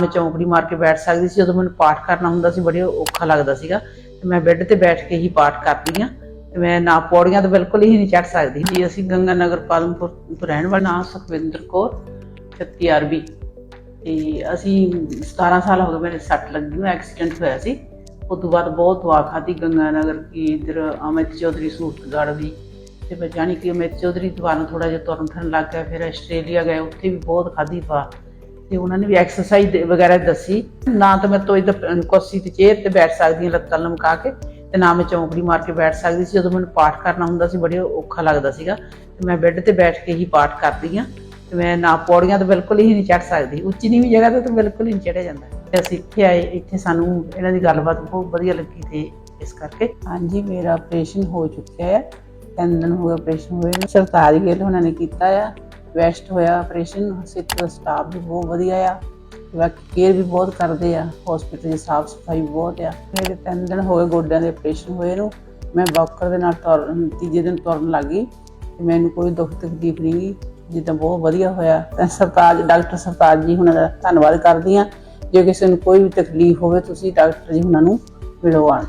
ਮੈਂ ਚੌਂਕੜੀ ਮਾਰ ਕੇ ਬੈਠ ਸਕਦੀ ਸੀ, ਜਦੋਂ ਮੈਨੂੰ ਪਾਠ ਕਰਨਾ ਹੁੰਦਾ ਸੀ, ਬੜੇ ਔਖਾ ਲੱਗਦਾ ਸੀਗਾ। ਤੇ ਮੈਂ ਬੈੱਡ ਤੇ ਬੈਠ ਕੇ ਹੀ ਪਾਠ ਕਰਦੀ ਆ ਮੈਂ ਨਾ ਪੌੜੀਆਂ ਤਾਂ ਬਿਲਕੁਲ ਹੀ ਨਹੀਂ ਚੜ ਸਕਦੀ ਜੀ ਅਸੀਂ ਗੰਗਾ ਨਗਰ ਪਾਲਮਪੁਰ ਤੋਂ ਰਹਿਣ ਵਾਲਾ ਨਾਮ ਸੁਖਵਿੰਦਰ ਕੌਰ 36 ਅਰਬੀ ਤੇ ਅਸੀਂ 17 ਸਾਲ ਹੋ ਗਏ ਮੇਰੇ ਸੱਟ ਲੱਗੀ ਨੂੰ, ਐਕਸੀਡੈਂਟ ਹੋਇਆ ਸੀ। ਉਸ ਤੋਂ ਬਾਅਦ ਬਹੁਤ ਦਵਾ ਖਾਧੀ ਗੰਗਾ ਨਗਰ ਕੀ ਇਧਰ ਅਮਿਤ ਚੌਧਰੀ ਸੂਰਤਗੜ੍ਹ ਦੀ। ਤੇ ਮੈਂ ਜਾਣੀ ਕਿ ਅਮਿਤ ਚੌਧਰੀ ਦੁਆ ਨੂੰ ਥੋੜਾ ਜਿਹਾ ਤੁਰਨ ਫਿਰਨ ਲੱਗ ਗਿਆ, ਫਿਰ ਆਸਟ੍ਰੇਲੀਆ ਗਏ, ਉੱਥੇ ਵੀ ਬਹੁਤ ਖਾਧੀ ਦਵਾ ਤੇ ਉਹਨਾਂ ਨੇ ਵੀ ਐਕਸਰਸਾਈਜ਼ ਵਗੈਰਾ ਦੱਸੀ। ਨਾ ਤਾਂ ਮੈਂ ਤੋਂ ਇਧਰ ਕੁਰਸੀ ਤੇ ਚੇਅਰ ਤੇ ਬੈਠ ਸਕਦੀ ਹਾਂ ਲੱਤਾਂ ਲਮਕਾ ਕੇ ਤੇ ਨਾ ਮੈਂ ਚੌਂਕੜੀ ਮਾਰ ਕੇ ਬੈਠ ਸਕਦੀ ਸੀ। ਜਦੋਂ ਮੈਨੂੰ ਪਾਠ ਕਰਨਾ ਹੁੰਦਾ ਸੀ, ਬੜੇ ਔਖਾ ਲੱਗਦਾ ਸੀਗਾ। ਤੇ ਮੈਂ ਬੈੱਡ ਤੇ ਬੈਠ ਕੇ ਹੀ ਪਾਠ ਕਰਦੀ ਹਾਂ। ਤੇ ਮੈਂ ਨਾ ਪੌੜੀਆਂ ਤੇ ਬਿਲਕੁਲ ਹੀ ਨਹੀਂ ਚੜ ਸਕਦੀ। ਉੱਚੀ ਨੀਵੀਂ ਜਗ੍ਹਾ ਤੇ ਤਾਂ ਬਿਲਕੁਲ ਹੀ ਨਹੀਂ ਚੜਿਆ ਜਾਂਦਾ। ਤੇ ਅਸੀਂ ਇੱਥੇ ਆਏ, ਇੱਥੇ ਸਾਨੂੰ ਇਹਨਾਂ ਦੀ ਗੱਲਬਾਤ ਬਹੁਤ ਵਧੀਆ ਲੱਗੀ ਤੇ ਇਸ ਕਰਕੇ। ਹਾਂਜੀ, ਮੇਰਾ ਆਪਰੇਸ਼ਨ ਹੋ ਚੁੱਕਿਆ ਹੈ। ਤਿੰਨ ਦਿਨ ਹੋ ਗਏ ਆਪਰੇਸ਼ਨ ਹੋਏ ਨੂੰ। ਸਰਤਾਜ ਗਿੱਲ ਉਹਨਾਂ ਨੇ ਕੀਤਾ ਆ। ਬੈਸਟ ਹੋਇਆ ਆਪਰੇਸ਼ਨ ਸਿੱਖ ਸਟਾਫ ਵੀ ਬਹੁਤ ਵਧੀਆ ਆ। ਬਾਕੀ ਕੇਅਰ ਵੀ ਬਹੁਤ ਕਰਦੇ ਆ ਹਸਪੀਟਲ ਦੀ ਸਾਫ਼ ਸਫ਼ਾਈ ਬਹੁਤ ਆ। ਮੇਰੇ ਤਿੰਨ ਦਿਨ ਹੋ ਗਏ ਗੋਡਿਆਂ ਦੇ ਆਪਰੇਸ਼ਨ ਹੋਏ ਨੂੰ। ਮੈਂ ਵਾਕਰ ਦੇ ਨਾਲ ਤੁਰਨ ਤੀਜੇ ਦਿਨ ਤੁਰਨ ਲੱਗੀ ਤੇ ਮੈਨੂੰ ਕੋਈ ਦੁੱਖ ਤਕਲੀਫ ਨਹੀਂ ਗਈ। ਜਿੱਦਾਂ ਬਹੁਤ ਵਧੀਆ ਹੋਇਆ। ਤਾਂ ਸਰਤਾਜ, ਡਾਕਟਰ ਸਰਤਾਜ ਜੀ ਉਹਨਾਂ ਦਾ ਧੰਨਵਾਦ ਕਰਦੀ ਆ ਜੇ ਕਿਸੇ ਨੂੰ ਕੋਈ ਵੀ ਤਕਲੀਫ ਹੋਵੇ, ਤੁਸੀਂ ਡਾਕਟਰ ਜੀ ਉਹਨਾਂ ਨੂੰ ਮਿਲੋ ਆਣ